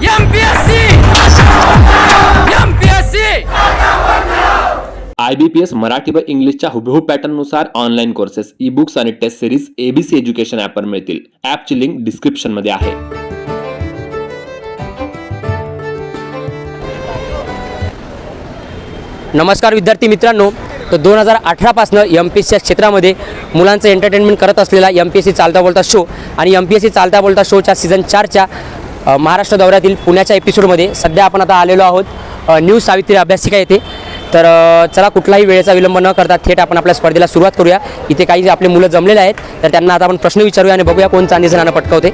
IBPS I B P S Marathi व इंग्लिशच्या हुबेहूब पॅटर्ननुसार ऑनलाईन कोर्सेस ई बुक्स आणि टेस्ट सिरीज एबीसी एज्युकेशन ॲपवर मिळतील. ॲपची लिंक डिस्क्रिप्शनमध्ये आहे. नमस्कार विद्यार्थी मित्रांनो. तर दोन हजार अठरापासनं एम पी एस क्षेत्रामध्ये मुलांचं एंटरटेनमेंट करत असलेला एम पी एस सी चालता बोलता शो आणि एम पी एस सी चालता बोलता शोच्या सीझन चारच्या महाराष्ट्र दौऱ्यातील पुण्याच्या एपिसोडमध्ये सध्या आपण आता आलेलो आहोत. न्यू सावित्री अभ्यासिका येथे. तर चला कुठलाही वेळेचा विलंब न करता थेट आपण आपल्या स्पर्धेला सुरुवात करूया. इथे काही आपले मुलं जमलेले आहेत तर त्यांना आता आपण प्रश्न विचारूया आणि बघूया कोण चांदी जणांना पटकवते.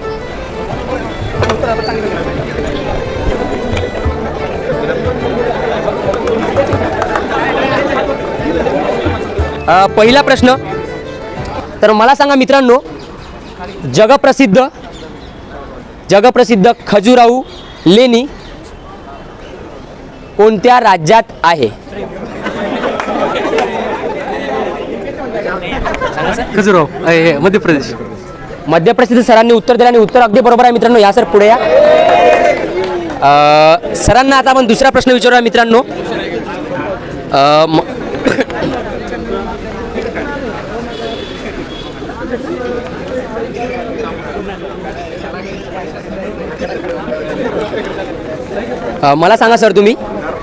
पहिला प्रश्न. तर मला सांगा मित्रांनो जगप्रसिद्ध जगप्रसिद्ध खजुराऊ लेणी कोणत्या राज्यात आहे? खजुराहो मध्य प्रदेश मध्य प्रसिद्ध सरांनी उत्तर दिलं आणि उत्तर अगदी बरोबर आहे मित्रांनो या सर पुढे या. सरांना आता आपण दुसरा प्रश्न विचारूया मित्रांनो अ, म- अ, मला सांगा सर तुम्ही.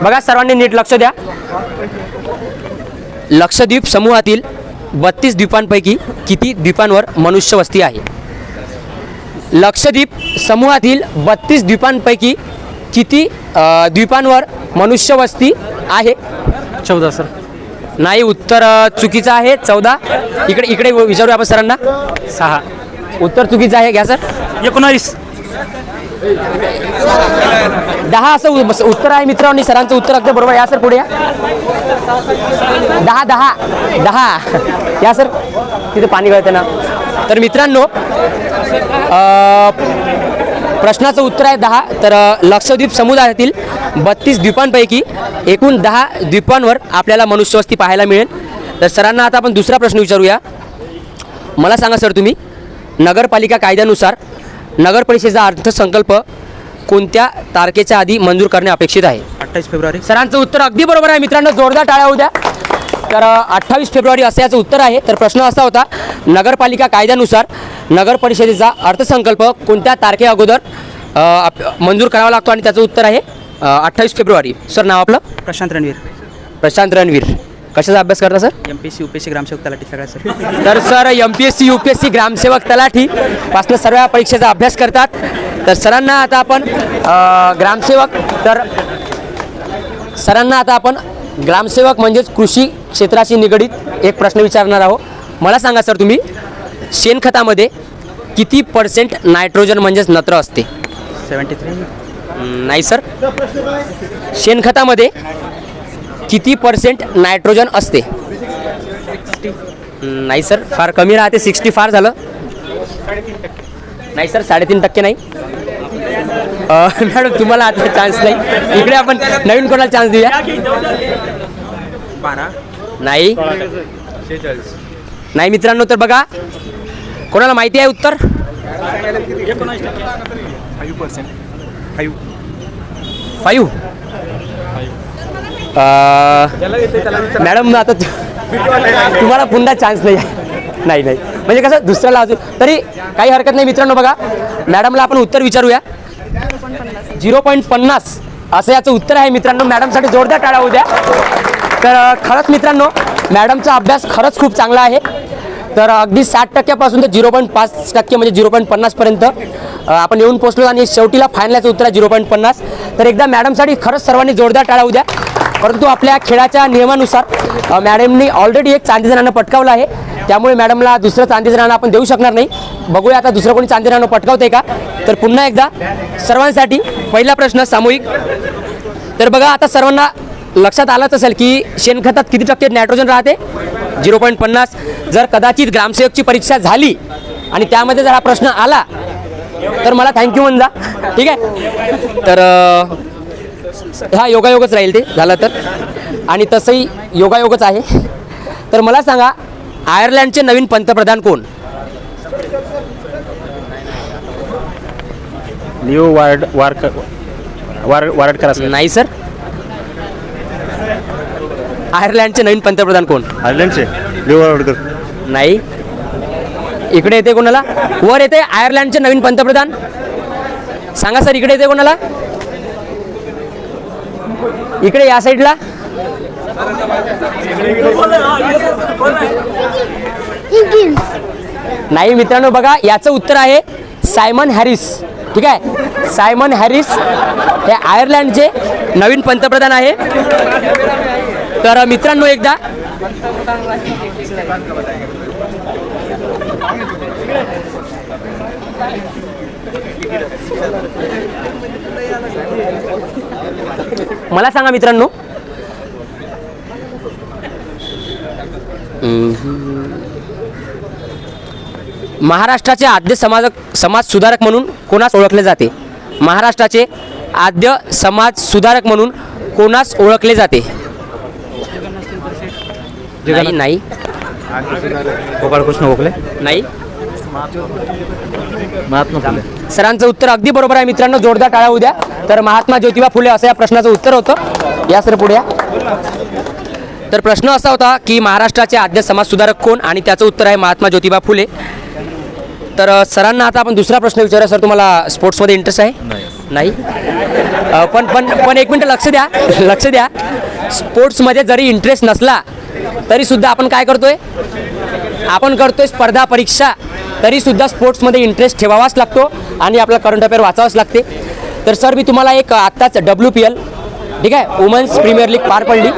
बघा सर्वांनी नीट लक्ष द्या. लक्षद्वीप समूहातील बत्तीस द्वीपांपैकी किती द्वीपांवर मनुष्यवस्ती आहे? लक्षद्वीप समूहातील बत्तीस द्वीपांपैकी किती द्वीपांवर मनुष्यवस्ती आहे? चौदा सर. नाही उत्तर चुकीचं आहे. चौदा. इकडे इकडे विचारूया आपण सरांना. सहा. उत्तर चुकीचं आहे. घ्या सर. एकोणावीस. दहा असं उत्तर आहे मित्रांनी सरांचं उत्तर अगदी बरोबर या सर पुढे या. दहा दहा दहा. या सर. तिथे पाणी गळतं ना. तर मित्रांनो प्रश्नाचं उत्तर आहे दहा. तर लक्षद्वीप समुदायातील बत्तीस द्वीपांपैकी एकूण दहा द्वीपांवर आपल्याला मनुष्यवस्ती पाहायला मिळेल. तर सरांना आता आपण दुसरा प्रश्न विचारूया. मला सांगा सर तुम्ही. नगरपालिका कायद्यानुसार नगर परिषदेचा अर्थसंकल्प कोणत्या तारखेच्या आधी मंजूर करणे अपेक्षित आहे? अठ्ठावीस फेब्रुवारी. सरांचं उत्तर अगदी बरोबर आहे. मित्रांनो जोरदार टाळ्या होऊ द्या तर अठ्ठावीस फेब्रुवारी असं याचं उत्तर आहे. तर प्रश्न असा होता नगरपालिका कायद्यानुसार नगर परिषदेचा अर्थसंकल्प कोणत्या तारखे अगोदर मंजूर करावा लागतो? आणि त्याचं उत्तर आहे अठ्ठावीस फेब्रुवारी. सर नाव आपलं? प्रशांत रणवीर. प्रशांत रणवीर. कशाचा अभ्यास करता sir? M P C U P C ग्रामसेवक तलाठी सगळ्या सर. तर sir M P S C U P S C ग्रामसेवक तलाठी पासनं सर्व परीक्षेचा अभ्यास करतात. तर सरांना आता आपण अ, ग्रामसेवक तर सरांना आता आपण ग्रामसेवक म्हणजेच कृषी क्षेत्राशी निगडीत एक प्रश्न विचारणार आहोत. मला सांगा सर तुम्ही शेणखतामध्ये किती पर्सेंट नायट्रोजन म्हणजेच नत्र असते? सेवन्टी थ्री नाही सर. शेणखतामध्ये किती पर्सेंट नायट्रोजन असते? नाही सर फार कमी राहते. सिक्स्टी फार झालं. नाही सर साडेतीन टक्के नाही. मॅडम तुम्हाला आता चान्स नाही. इकडे आपण नवीन कोणाला चान्स देऊया? नाही. नाही मित्रांनो तर बघा. कोणाला माहिती आहे उत्तर? फाईव्ह मॅडम आता तुम्हाला पुन्हा चान्स नाही. आहे नाही नाही. म्हणजे कसं दुसऱ्याला अजून तरी काही हरकत नाही मित्रांनो बघा. मॅडमला आपण उत्तर विचारूया. झिरो पॉईंट पन्नास असं याचं उत्तर आहे मित्रांनो. मॅडमसाठी जोरदार टाळा होऊ द्या. तर खरंच मित्रांनो मॅडमचा अभ्यास खरंच खूप चांगला आहे. तर अगदी साठ टक्क्यापासून तर झिरो पॉईंट पाच टक्के म्हणजे झिरो पॉईंट पन्नासपर्यंत आपण येऊन पोचलो आणि शेवटीला फायनलचं उत्तर आहे झिरो पॉईंट पन्नास. तर एकदा मॅडमसाठी खरंच सर्वांनी जोरदार टाळा होऊ द्या. परंतु आपल्या खेळाच्या नियमानुसार मॅडमनी ऑलरेडी एक चांदीचं पटकावलं आहे. त्यामुळे मॅडमला दुसरं चांदीचं आपण देऊ शकणार नाही. बघूया आता दुसरं कोणी चांदीचं पटकावते का? तर पुन्हा एकदा सर्वांसाठी पहिला प्रश्न सामूहिक. तर बघा आता सर्वांना लक्षात आलंच असेल की शेणखतात किती टक्के नायट्रोजन राहते? झिरो पॉईंट पन्नास. जर कदाचित ग्रामसेवकची परीक्षा झाली आणि त्यामध्ये जर हा प्रश्न आला तर मला थँक्यू म्हणजा. ठीक आहे? तर हा योगायोगच राहील ते झालं तर. आणि तसंही योगायोगच आहे. तर मला सांगा आयर्लंडचे नवीन पंतप्रधान कोण? लिओ वार्ड वार्क वार वारडकर असं नाही सर. आयर्लंडचे नवीन पंतप्रधान कोण? आयर्लंडचे. Leo Varadkar. नाही. इकडे येते कोणाला? वर येते आयर्लंडचे नवीन पंतप्रधान. सांगा सर इकडे येते कोणाला? इकडे या साईडला नाही मित्रांनो बघा याचं उत्तर आहे सायमन हॅरिस ठीक आहे? सायमन हॅरिस हे आयर्लंडचे नवीन पंतप्रधान आहे. तर मित्रांनो एकदा मला सांगा मित्रांनो. महाराष्ट्राचे आद्य समाजक समाज सुधारक म्हणून कोणास ओळखले जाते? महाराष्ट्राचे आद्य समाज सुधारक म्हणून कोणास ओळखले जाते? नाही नाही. गोपाळकृष्ण गोखले? नाही. महात्मा फुले. सरांचं उत्तर अगदी बरोबर आहे मित्रांनो जोरदार टाळा उद्या तर महात्मा ज्योतिबा फुले असं या प्रश्नाचं उत्तर होतं. या सर पुढे या. तर प्रश्न असा होता की महाराष्ट्राचे आद्य समाज सुधारक कोण? आणि त्याचं उत्तर आहे महात्मा ज्योतिबा फुले. तर सरांना आता आपण दुसरा प्रश्न विचारूया. सर तुम्हाला स्पोर्ट्समध्ये इंटरेस्ट आहे? नाही. पण पण पण एक मिनटं लक्ष द्या. लक्ष द्या. स्पोर्ट्समध्ये जरी इंटरेस्ट नसला तरी सुद्धा आपण काय करतोय? आपण करतोय स्पर्धा परीक्षा. तरी सुद्धा स्पोर्ट्समध्ये इंटरेस्ट ठेवावाच लागतो आणि आपला करंट अफेअर वाचावंच लागते. तर सर मी तुम्हाला एक आत्ताच डब्ल्यू पी एल ठीक आहे वुमन्स प्रीमियर लीग पार पडली.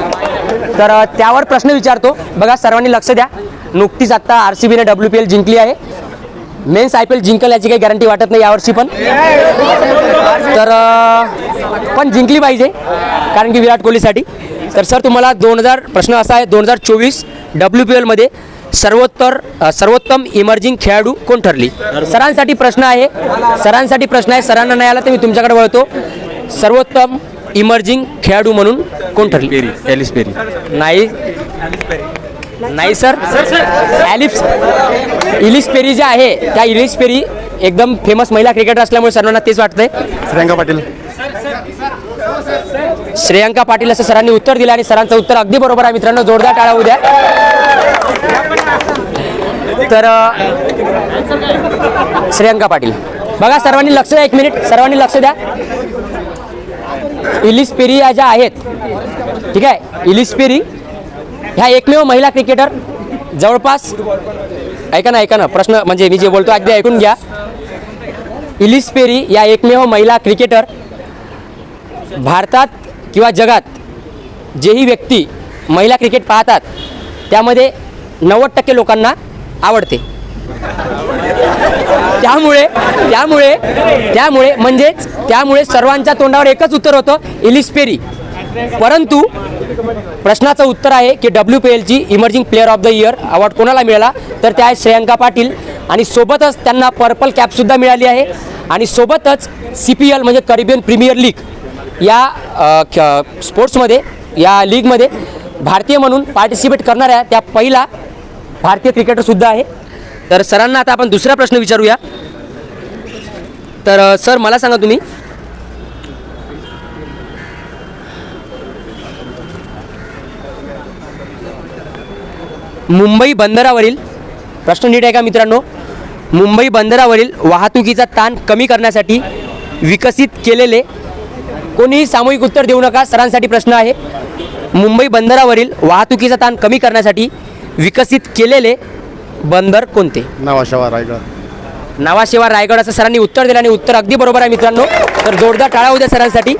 तर त्यावर प्रश्न विचारतो. बघा सर्वांनी लक्ष द्या. नुकतीच आत्ता आर सी बीने डब्ल्यू पी एल जिंकली आहे. मेन्स आय पी एल जिंकल याची काही गॅरंटी वाटत नाही यावर्षी पण. तर पण जिंकली पाहिजे कारण की विराट कोहलीसाठी. तर सर तुम्हाला दोन हजार प्रश्न असा आहे दोन हजार चोवीस डब्ल्यू पी एलमध्ये सर्वोत्तर सर्वोत्तम इमर्जिंग खेळाडू कोण ठरली? सरांसाठी प्रश्न आहे सरांसाठी प्रश्न आहे सरांना नाही आला तर मी तुमच्याकडे वळतो. सर्वोत्तम इमर्जिंग खेळाडू म्हणून कोण ठरली? Perry Ellyse Perry. नाही. नाही सर. ॲलिप्स इलिस पेरी जे आहे त्या इलिस पेरी एकदम फेमस महिला क्रिकेटर असल्यामुळे सर्वांना तेच वाटतंय. श्रियंका पाटील. श्रेयांका पाटील असं सरांनी उत्तर दिलं आणि सरांचं उत्तर अगदी बरोबर आहे. मित्रांनो जोरदार टाळा उद्या तर श्रेयांका पाटील. बघा सर्वांनी लक्ष द्या एक मिनिट सर्वांनी लक्ष द्या. इलिस पेरी या ज्या आहेत ठीक आहे? इलिस पेरी ह्या एकमेव महिला क्रिकेटर जवळपास ऐका ना ऐका ना प्रश्न म्हणजे मी जे बोलतो अगदी ऐकून घ्या. इलिस पेरी या एकमेव महिला क्रिकेटर भारतात किंवा जगात जेही व्यक्ती महिला क्रिकेट पाहतात त्यामध्ये नव्वद टक्के लोकांना आवडते. त्यामुळे त्यामुळे त्यामुळे म्हणजेच त्यामुळे सर्वांच्या तोंडावर एकच उत्तर होतं इलिस पेरी. परंतु प्रश्नाचं उत्तर आहे की W P एलची emerging player of the year award कोणाला मिळाला? तर त्या आहेत श्रेयांका पाटील. आणि सोबतच त्यांना पर्पल कॅपसुद्धा मिळाली आहे. आणि सोबतच सी पी एल म्हणजे करिबियन प्रीमियर लीग या ख- स्पोर्ट्समध्ये या लीगमध्ये भारतीय म्हणून पार्टिसिपेट करणाऱ्या त्या पहिला भारतीय क्रिकेटरसुद्धा आहे. तर सरांना आता आपण दुसरा प्रश्न विचारूया. तर सर मला सांगा तुम्ही मुंबई बंदरावरील प्रश्न नीट आहे का मित्रांनो? मुंबई बंदरावरील वाहतुकीचा ताण कमी करण्यासाठी विकसित केलेले कोणीही सामूहिक उत्तर देऊ नका सरांसाठी प्रश्न आहे. मुंबई बंदरावरील वाहतुकीचा ताण कमी करण्यासाठी विकसित केलेले बंदर कोणते? नावाशावा रायगड. नावाशिवा रायगड असं सरांनी उत्तर दिलं आणि उत्तर अगदी बरोबर आहे मित्रांनो. तर जोरदार टाळा उद्या सरांसाठी.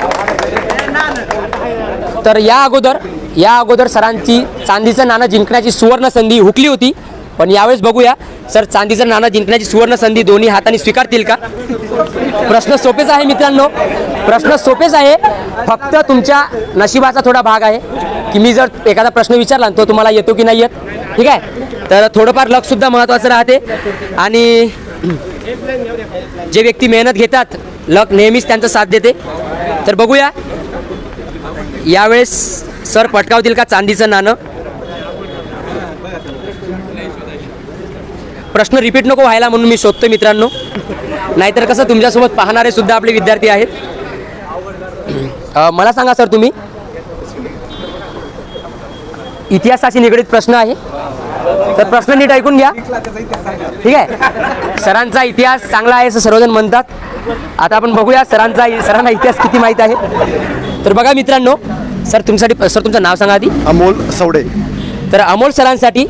तर या अगोदर या अगोदर सरांची चांदीचं नाणं जिंकण्याची सुवर्ण संधी हुकली होती. पण यावेळेस बघूया सर चांदीचं नाणं जिंकण्याची सुवर्ण संधी दोन्ही हाताने स्वीकारतील का? प्रश्न सोपेच आहे मित्रांनो. प्रश्न सोपेच आहे. फक्त तुमच्या नशिबाचा थोडा भाग आहे की मी जर एखादा प्रश्न विचारला तो तुम्हाला येतो की नाही येत ठीक आहे? तर थोडंफार लकसुद्धा महत्त्वाचं राहते. आणि जे व्यक्ती मेहनत घेतात लक नेहमीच त्यांचा साथ देते. तर बघूया. यावेळेस सर पटकावतील का चांदीचं नाणं? प्रश्न रिपीट नको व्हायला म्हणून मी शोधतो मित्रांनो. नाहीतर कसं तुमच्यासोबत पाहणारे सुद्धा आपले विद्यार्थी आहेत. मला सांगा सर तुम्ही. इतिहासाशी निगडीत प्रश्न आहे. तर प्रश्न नीट ऐकून घ्या. ठीक आहे? सरांचा इतिहास चांगला आहे असं सर्वजण म्हणतात. आता आपण बघूया सरांचा सरांना इतिहास किती माहीत आहे. तर बघा मित्रांनो सर तुमच्यासाठी सर तुमचं नाव सांगा आधी. अमोल सवडे. तर अमोल सरांसाठी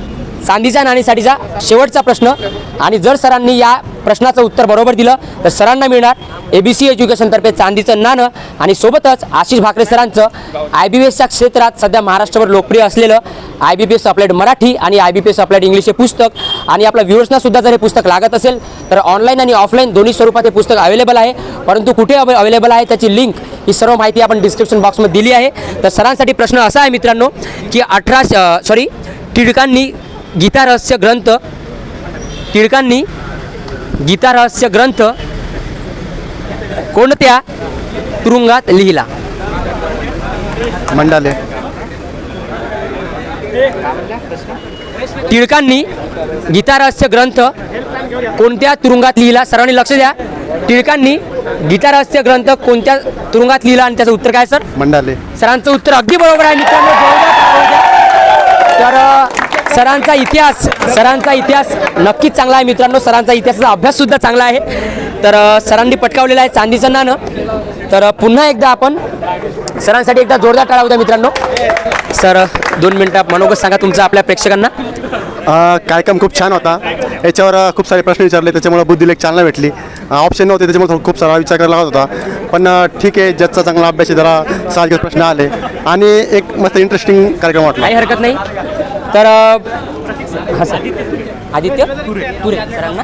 चांदीच्या नाणीसाठीचा शेवटचा प्रश्न. आणि जर सरांनी या प्रश्नाचं उत्तर बरोबर दिलं तर सरांना मिळणार ए बी सी एज्युकेशनतर्फे चांदीचं नाणं. आणि सोबतच आशिष भाकरे सरांचं आय बी पी एसच्या क्षेत्रात सध्या महाराष्ट्रभर लोकप्रिय असलेलं I B P S applied Marathi आणि I B P S applied English हे पुस्तक. आणि आपल्या व्ह्युअर्सना सुद्धा जर हे पुस्तक लागत असेल तर ऑनलाईन आणि ऑफलाईन दोन्ही स्वरूपात हे पुस्तक अवेलेबल आहे. परंतु कुठे अवेलेबल आहे त्याची लिंक ही सर्व माहिती आपण डिस्क्रिप्शन बॉक्समध्ये दिली आहे. तर सरांसाठी प्रश्न असा आहे मित्रांनो की अठरा सॉरी टिळकांनी गीता रहस्य ग्रंथ टिळकांनी गीता रहस्य ग्रंथ कोणत्या तुरुंगात लिहिला? मंडाले. टिळकांनी गीता रहस्य ग्रंथ कोणत्या तुरुंगात लिहिला? सर्वांनी लक्ष द्या. टिळकांनी गीता रहस्य ग्रंथ कोणत्या तुरुंगात लिहिला आणि त्याचं उत्तर काय सर? मंडाले. सरांचं उत्तर अगदी बरोबर आहे मित्रांनो. तर सरांचा इतिहास सरांचा इतिहास नक्कीच चांगला आहे मित्रांनो. सरांचा इतिहासाचा अभ्यास सुद्धा चांगला आहे. तर सरांनी पटकावलेलं आहे चांदीचं नाणं तर पुन्हा एकदा आपण सरांसाठी एकदा जोरदार टाळा होत्या मित्रांनो. सर दोन मिनटं मनोगत सांगा तुमचं आपल्या प्रेक्षकांना. कार्यक्रम खूप छान होता. याच्यावर खूप सारे प्रश्न विचारले त्याच्यामुळे बुद्धीला एक चालना भेटली. ऑप्शन नव्हते त्याच्यामुळे थोडं खूप सारा विचार करायला लागत होता. पण ठीक आहे ज्याचा चांगला अभ्यास आहे जरा साहजिक प्रश्न आले. आणि एक मस्त इंटरेस्टिंग कार्यक्रम वाटला. काही हरकत नाही. तर हा सर आदित्य? तुरे सरांना.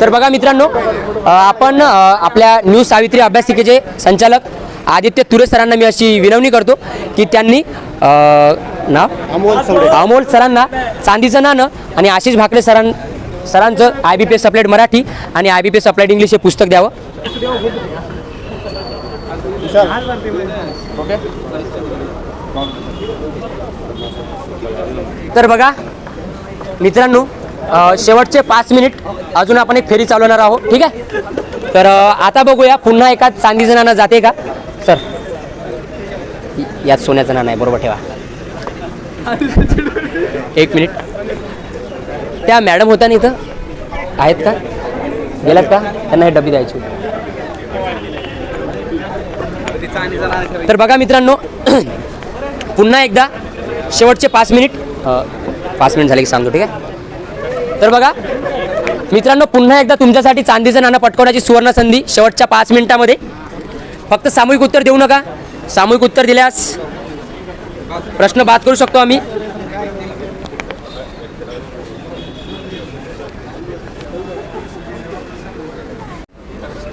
तर बघा मित्रांनो आपण आपल्या न्यू सावित्री अभ्यासिकेचे संचालक आदित्य तुरे सरांना मी अशी विनवणी करतो की त्यांनी नाव? अमोल अमोल सरांना चांदीचं नाणं आणि आशिष भाकरे सरां सरांचं I B P S applied Marathi आणि I B P S applied English हे पुस्तक द्यावं. तर बघा मित्रांनो शेवटचे पाच मिनिट अजून आपण एक फेरी चालवणार आहोत ठीक आहे? तर आता बघूया पुन्हा एका चांदीचं नाणं जाते का? सर यात सोन्याचं नाणं आहे बरोबर ठेवा. एक मिनिट. त्या मॅडम होत्या ना इथं? आहेत का? गेल्यात का? त्यांना हे डबी द्यायची तर बघा मित्रांनो पुन्हा एकदा शेवटचे पाच मिनिट. पाच मिनिट झाले की सांगतो ठीक आहे? तर बघा मित्रांनो पुन्हा एकदा तुमच्यासाठी चांदीचं नाणं पटकवण्याची सुवर्ण संधी शेवटच्या पाच मिनिटामध्ये. फक्त सामूहिक उत्तर देऊ नका. सामूहिक उत्तर दिल्यास प्रश्न बाद करू शकतो आम्ही.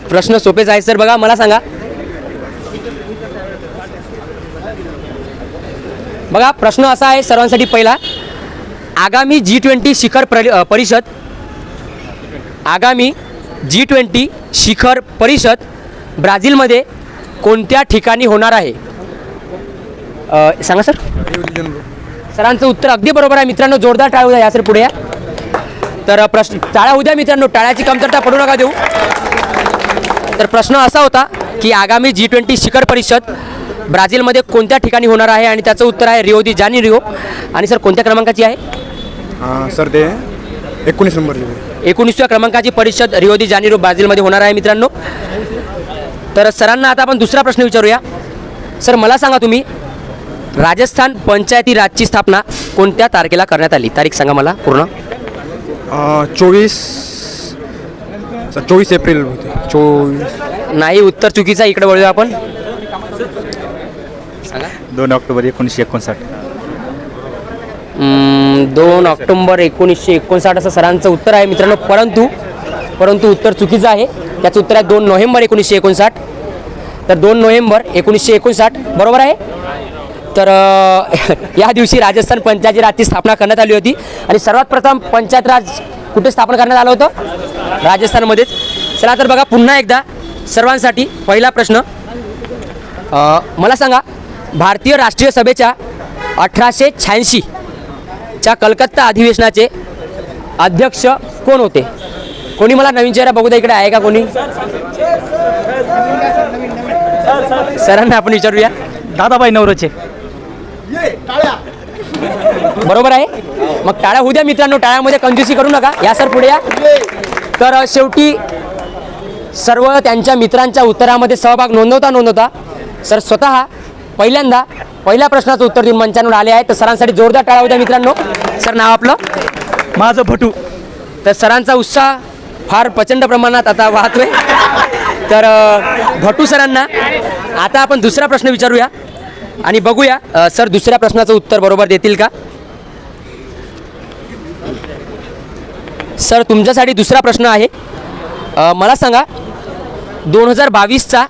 प्रश्न सोपेच आहे सर बघा मला सांगा. बघा प्रश्न असा आहे सर्वांसाठी पहिला. आगामी जी ट्वेंटी शिखर परि परिषद आगामी जी ट्वेंटी शिखर परिषद ब्राझीलमध्ये कोणत्या ठिकाणी होणार आहे? सांगा सर. सरांचं उत्तर अगदी बरोबर आहे. मित्रांनो जोरदार टाळ्या उद्या या सर पुढे या. तर प्रश्न टाळ्या उद्या मित्रांनो टाळ्याची कमतरता पडू नका देऊ. तर प्रश्न असा होता की आगामी जी ट्वेंटी शिखर परिषद ब्राझीलमध्ये कोणत्या ठिकाणी होणार आहे आणि त्याचं उत्तर आहे रिओ दी जानी रिओ आणि सर कोणत्या क्रमांकाची आहे? हां सर ते एकोणीस नंबरचे एकोणीसव्या क्रमांकाची परिषद रिओ दी जानीरो ब्राझीलमध्ये होणार आहे मित्रांनो. तर सरांना आता आपण दुसरा प्रश्न विचारूया. सर मला सांगा तुम्ही राजस्थान पंचायती राजची स्थापना कोणत्या तारखेला करण्यात आली? तारीख सांगा मला पूर्ण. चोवीस सर चोवीस एप्रिल होते. चोवीस. नाही उत्तर चुकीचं इकडे वळूया आपण. दोन ऑक्टोबर एकोणीसशे एकोणसाठ. दोन ऑक्टोबर एकोणीसशे एकोणसाठ असं सरांचं उत्तर आहे मित्रांनो. परंतु परंतु उत्तर चुकीचं आहे. त्याचं उत्तर आहे दोन नोव्हेंबर एकोणीसशे एकोणसाठ. तर दोन नोव्हेंबर एकोणीसशे एकोणसाठ बरोबर आहे? तर या दिवशी राजस्थान पंचायती राजची स्थापना करण्यात आली होती. आणि सर्वात प्रथम पंचायत राज कुठे स्थापन करण्यात आलं होतं? राजस्थानमध्येच. चला तर बघा पुन्हा एकदा सर्वांसाठी पहिला प्रश्न. मला सांगा भारतीय राष्ट्रीय सभेच्या अठराशे शहाऐंशी च्या कलकत्ता अधिवेशनाचे अध्यक्ष कोण होते? कोणी मला नवीन चेहरा बघू द्या इकडे आहे का कोणी? सरांना आपण विचारूया. दादाबाई नवरोचे. बरोबर आहे? मग टाळ्या होऊ द्या मित्रांनो टाळ्यामध्ये कंजूसी करू नका. या सर पुढे या. तर शेवटी सर्व त्यांच्या मित्रांच्या उत्तरामध्ये सहभाग नोंदवता नोंदवता सर स्वतः पहिल्यांदा पहिल्या प्रश्नाचं उत्तर देऊन मंचांवर आले आहे. तर सरांसाठी जोरदार टाळ्या होऊ द्या मित्रांनो. सर नाव आपलं? माझं भटू. तर सरांचा उत्साह फार प्रचंड प्रमाणात आता वाहतोय. तर भटू सरांना आता आपण दुसरा प्रश्न विचारूया आणि बघूया सर दुसऱ्या प्रश्नाचं उत्तर बरोबर देतील का? सर तुमच्यासाठी दुसरा प्रश्न आहे. मला सांगा दोन हजार बावीसचा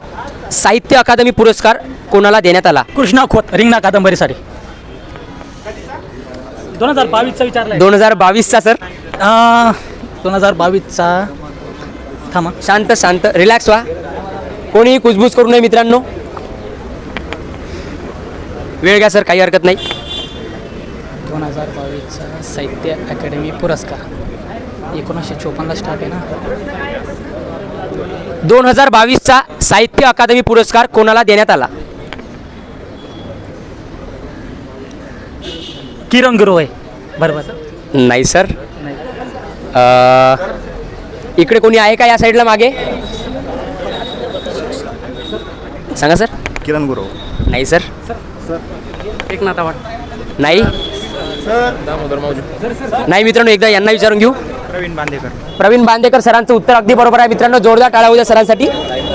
साहित्य अकादमी पुरस्कार कोणाला देण्यात आला? कृष्णा खोत रिंगणा कादंबरीसाठी. दोन हजार बावीसचा विचारला दोन हजार बावीसचा सर? दोन हजार बावीसचा. थांबा. शांत शांत रिलॅक्स व्हा. कोणीही कुजबूज करू नये मित्रांनो. वेळ घ्या सर काही हरकत नाही. दोन हजार बावीसचा साहित्य अकॅडमी पुरस्कार. एकोणीसशे चोपन्नला स्टार्ट आहे ना? दोन हजार बावीसचा साहित्य अकादमी पुरस्कार कोणाला देण्यात आला? किरण गुरुवाई बरोबर. नाही सर. अ, इकडे कोणी आहे का या साईडला मागे? सांगा सर. किरण गुरव नाही सर. एकनाथ आव्हाड. नाही? नाही मित्रांनो एकदा यांना विचारून घेऊ. प्रवीण बांदेकर. प्रवीण बांदेकर सरांचं उत्तर अगदी बरोबर आहे. मित्रांनो जोरदार टाळा उद्या सरांसाठी.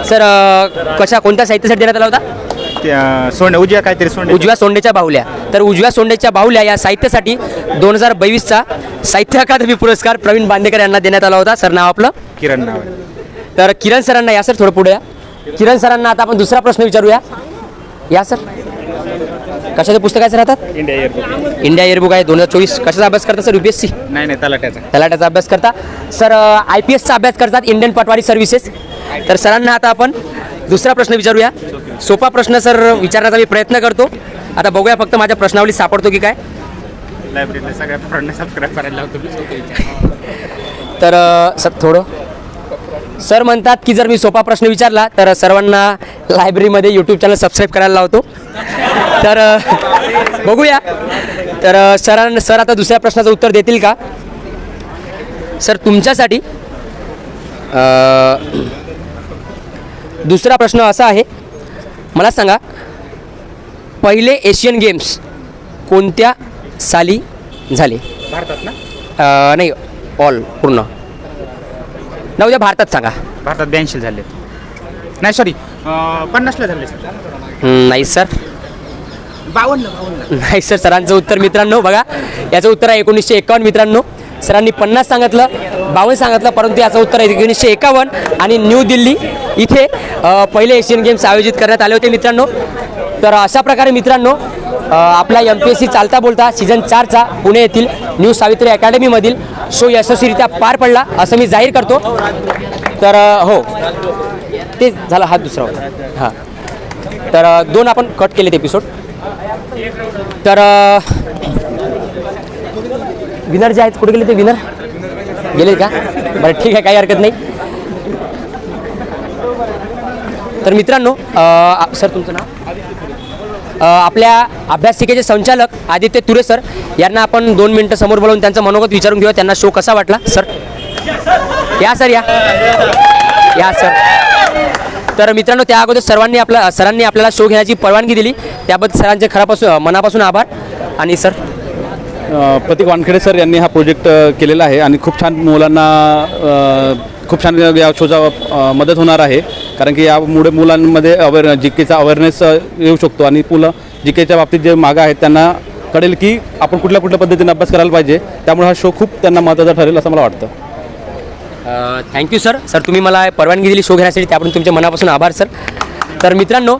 सर अ, कशा कोणत्या साहित्यासाठी देण्यात आला होता? त्या सोंडे उजव्या काहीतरी सोंडे. उजव्या सोंडेच्या बाहुल्या. तर उजव्या सोंडेच्या बाहुल्या या साहित्यासाठी दोन हजार बावीसचा साहित्य अकादमी पुरस्कार प्रवीण बांदेकर यांना देण्यात आला होता. सर नाव आपलं? किरण नाव आहे. तर किरण सरांना या सर थोडं पुढे या. किरण सरांना आता आपण दुसरा प्रश्न विचारूया. या सर. कशाचे पुस्तक आहे सर हातात इंडिया एअरपोर्ट इंडिया इयरबुक आहे. दोन हजार चोवीस. कशाचा अभ्यास करता सर? युपीएससी नाही नाही तलाट्याचा. तलाट्याचा अभ्यास करता. सर आय पी एसचा अभ्यास करतात इंडियन पटवारी सर्व्हिसेस तर सरांना आता आपण दुसरा प्रश्न विचारूया. सोपा प्रश्न सर विचारण्याचा मी प्रयत्न करतो. आता बघूया फक्त माझ्या प्रश्नावली सापडतो की काय. लायब्ररीला सगळ्या सबस्क्राईब करायला लावतो तर सर थोडं सर म्हणतात की जर मी सोपा प्रश्न विचारला तर सर्वांना लायब्ररीमध्ये यूट्यूब चॅनल सबस्क्राईब करायला लावतो. तर बघूया. तर सरां सर आता दुसऱ्या प्रश्नाचं उत्तर देतील का? सर तुमच्यासाठी दुसरा प्रश्न असा आहे. मला सांगा पहिले एशियन गेम्स कोणत्या साली झाले? भारतात ना? नाही ऑल पूर्ण. नाही उद्या भारतात सांगा. भारतात ब्याऐंशी झाले. नाही सॉरी पन्नासला झाले सर हम्म, नाही सर बावन्न बावन्न. नाही सर सरांचं उत्तर मित्रांनो बघा. याचं उत्तर आहे एकोणीसशे एकावन्न मित्रांनो. सरांनी पन्नास सांगितलं बावन्न सांगितलं परंतु याचं उत्तर आहे एकोणीसशे एकावन्न. आणि न्यू दिल्ली इथे अ, पहिले एशियन गेम्स आयोजित करण्यात आले होते मित्रांनो. तर अशा प्रकारे मित्रांनो आपला एम पी एस सी चालता बोलता सीझन चारचा पुणे येथील न्यू सावित्री अकॅडमीमधील शो यशस्वीरित्या पार पडला असं मी जाहीर करतो. तर हो. ते झाला हा दुसरा होता हां. तर दोन आपण कट केलेत एपिसोड तर विनर जे आहेत कुठे गेले ते विनर गेले का? बरं ठीक आहे काही हरकत नाही. तर मित्रांनो सर तुमचं नाव? आपल्या अभ्यासिकेचे संचालक आदित्य तुरे सर यांना आपण दोन मिनटं समोर बोलवून त्यांचं मनोगत विचारून घेऊया. त्यांना शो कसा वाटला? सर? या सर या. या सर. तर मित्रांनो त्या अगोदर सर्वांनी आपला सरांनी आपल्याला शो घेण्याची परवानगी दिली. त्याबद्दल सरांचे खरापासून मनापासून आभार. आणि सर? प्रतीक वानखेडे सर यांनी हा प्रोजेक्ट केलेला आहे. आणि खूप छान मुलांना खूप छान या शोचा मदत होणार आहे. कारण की यामुळे मुलांमध्ये अवेअर जी केचा अवेअरनेस येऊ शकतो. आणि मुलं जी केच्या बाबतीत जे मागं आहेत त्यांना कळेल की आपण कुठल्या कुठल्या पद्धतीने अभ्यास करायला पाहिजे. त्यामुळे हा शो खूप त्यांना महत्त्वाचा ठरेल असं मला वाटतं. थँक्यू सर सर तुम्ही मला परवानगी दिली शो घेण्यासाठी त्याबद्दल तुमच्या मनापासून आभार सर तर मित्रांनो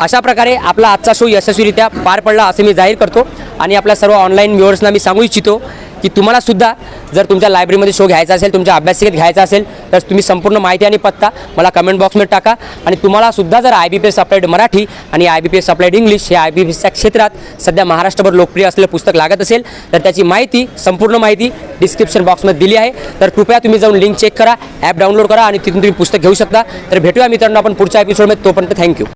अशा प्रकारे आपला आजचा शो यशस्वीरित्या पार पडला असे मी जाहीर करतो. आणि आपल्या सर्व ऑनलाईन व्ह्युअर्सना मी सांगू इच्छितो की तुम्हाला सुद्धा जर तुमच्या लायब्ररीमध्ये शो घ्यायचा असेल तुमच्या अभ्यासिकेत घ्यायचा असेल तर तुम्ही संपूर्ण माहिती आणि पत्ता मला कमेंट बॉक्समध्ये टाका. आणि तुम्हाला सुद्धा जर I B P S applied Marathi आणि I B P S applied English हे आय बी पी एसच्या क्षेत्रात सध्या महाराष्ट्रभर लोकप्रिय असलेलं पुस्तक लागत असेल तर त्याची माहिती संपूर्ण माहिती डिस्क्रिप्शन बॉक्समध्ये दिली आहे. तर कृपया तुम्ही जाऊन लिंक चेक करा ॲप डाउनलोड करा आणि तिथून तुम्ही पुस्तक घेऊ शकता. तर भेटूया मित्रांनो आपण पुढच्या एपिसोडमध्ये तोपर्यंत थँक्यू